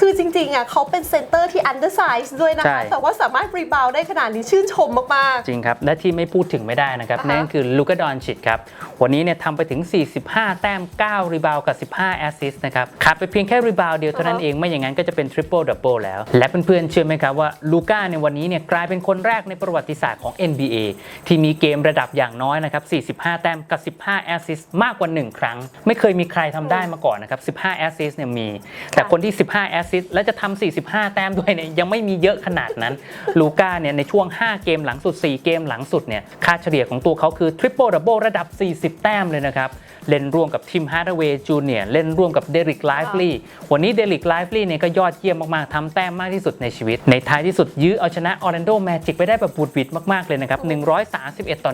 คือจริงๆอะเขาเป็นเซนเตอร์ที่อันเดอร์ไซส์ด้วยนะใช่ คะ แต่ว่าสามารถรีบาวด์ได้ขนาดนี้ชื่นชมมาก จริงครับ และที่ไม่พูดถึงไม่ได้นะครับ อ่าฮะ นั่นคือลูกาดอนชิดครับ วันนี้เนี่ยทำไปถึง 45 แต้ม 9 รีบาวกับ 15 แอสซิสต์นะครับขาดไปเพียงแค่รีบาวเดียวเท่านั้นอ่าฮะเอง ไม่อย่างนั้นก็จะเป็นทริปเปิลดับเบิลแล้ว และเพื่อนๆเชื่อไหมครับว่าลูก้าในวันนี้เนี่ยกลายเป็นคนแรกในประวัติศาสตร์ของ NBA ที่มีเกมระดับอย่างน้อยนะครับ 45 แต้มกับ 15 แอสซิสต์มากกว่า 1 ครั้ง ไม่เคยมีใครทำได้มาก่อนนะครับ 15 แอสซิสต์เนี่ยมี แต่คนที่ 15 แอสซิสต์และจะทำ45 แต้มด้วยเนี่ยยังไม่มีเยอะขนาดนั้นลูก้าเนี่ยในช่วง 5 เกมหลังสุด 4 เกมหลังสุดเนี่ยค่าเฉลี่ยของตัวเขาคือทริปเปิลดับเบิลระดับ 40 แต้มเลยนะครับเล่นร่วมกับทีมฮาร์ดเวย์จูเนียเล่นร่วมกับเดริกไลฟ์ลีวันนี้เดริกไลฟ์ลีเนี่ยก็ยอดเยี่ยมมาก ๆ ทำแต้มมากที่สุดในชีวิต ในท้ายที่สุดยื้อเอาชนะออร์แลนโดแมจิกไปได้แบบบุดหวิดมาก ๆ เลยนะครับ 131 ต่อ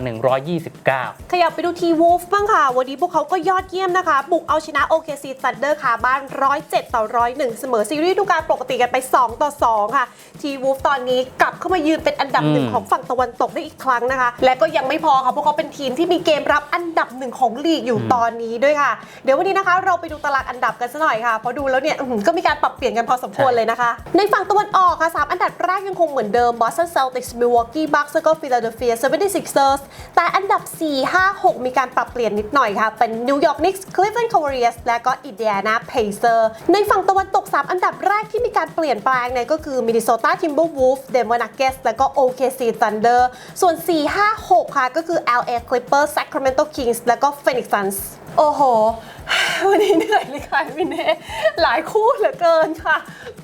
129ๆขยับไปดูทีวูฟบ้างค่ะ วันนี้พวกเขาก็ยอดเยี่ยมนะคะ บุกเอาชนะ OKC Thunder ค่ะบ้าน 107 ต่อ 101 เสมอซีรีส์ฤดูกาลปกติกันไป 2 ต่อ 2 ค่ะ ทีวูฟตอนนี้กลับเข้ามายืนเป็นอันดับหนึ่งอืมของฝั่งตะวันตกได้อีกครั้งนะคะ และก็ยังไม่พอค่ะพวกเขาเป็นทีมที่มีเกมรับอันดับหนึ่งของลีกอยู่ตอนนี้ด้วยค่ะ เดี๋ยววันนี้นะคะ เราไปดูตารางอันดับกันสักหน่อยค่ะเพราะดูแล้วเนี่ยอื้อหือก็มีการปรับเปลี่ยนกันพอสมควรเลยนะคะ ในฝั่งตะวันออกค่ะสามอันดับแรกยังคงเหมือนเดิม Boston Celtics Milwaukee Bucks แล้วก็ Philadelphia 76ers แต่อันดับ 4 5 6 มีการปรับเปลี่ยนนิดหน่อยค่ะเป็น New York Knicks Cleveland Cavaliers และก็ Indiana Pacers ในฝั่งตะวันตก 3 อันดับแรกที่มีการเปลี่ยนแปลงเนี่ยก็คือ Minnesota Timberwolves Denver Nuggets และก็ OKC Thunder ส่วน 4 5 6 ค่ะ ก็คือ LA Clippers Sacramento Kings และก็ Phoenix Suns โอ้โห วันนี้เหนื่อยเลยค่ะพี่เน่หลายคู่เหลือเกินค่ะ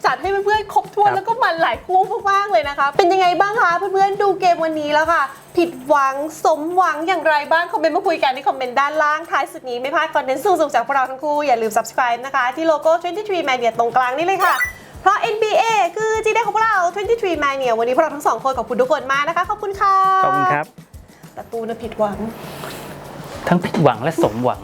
จัดให้เพื่อนๆครบถ้วนครับแล้วก็มันหลายคู่มากๆเลยนะคะ เป็นยังไงบ้างคะเพื่อนๆดูเกมวันนี้แล้วค่ะ ผิดหวังสมหวังอย่างไรบ้าง คอมเมนต์มาคุยกันที่คอมเมนต์ด้านล่างท้ายสุดนี้ไม่พลาดคอนเทนต์สุดๆจากพวกเราทั้งคู่อย่าลืม subscribe นะคะ ที่โลโก้ 23 Mania ตรงกลางนี่เลยค่ะ เพราะ NBA คือจีเดของพวกเรา 23 Mania วันนี้พวกเราทั้งสองคนขอบคุณทุกคนมากนะคะขอบคุณค่ะขอบคุณครับ ประตูนะผิดหวัง ทั้งผิดหวังและสมหวัง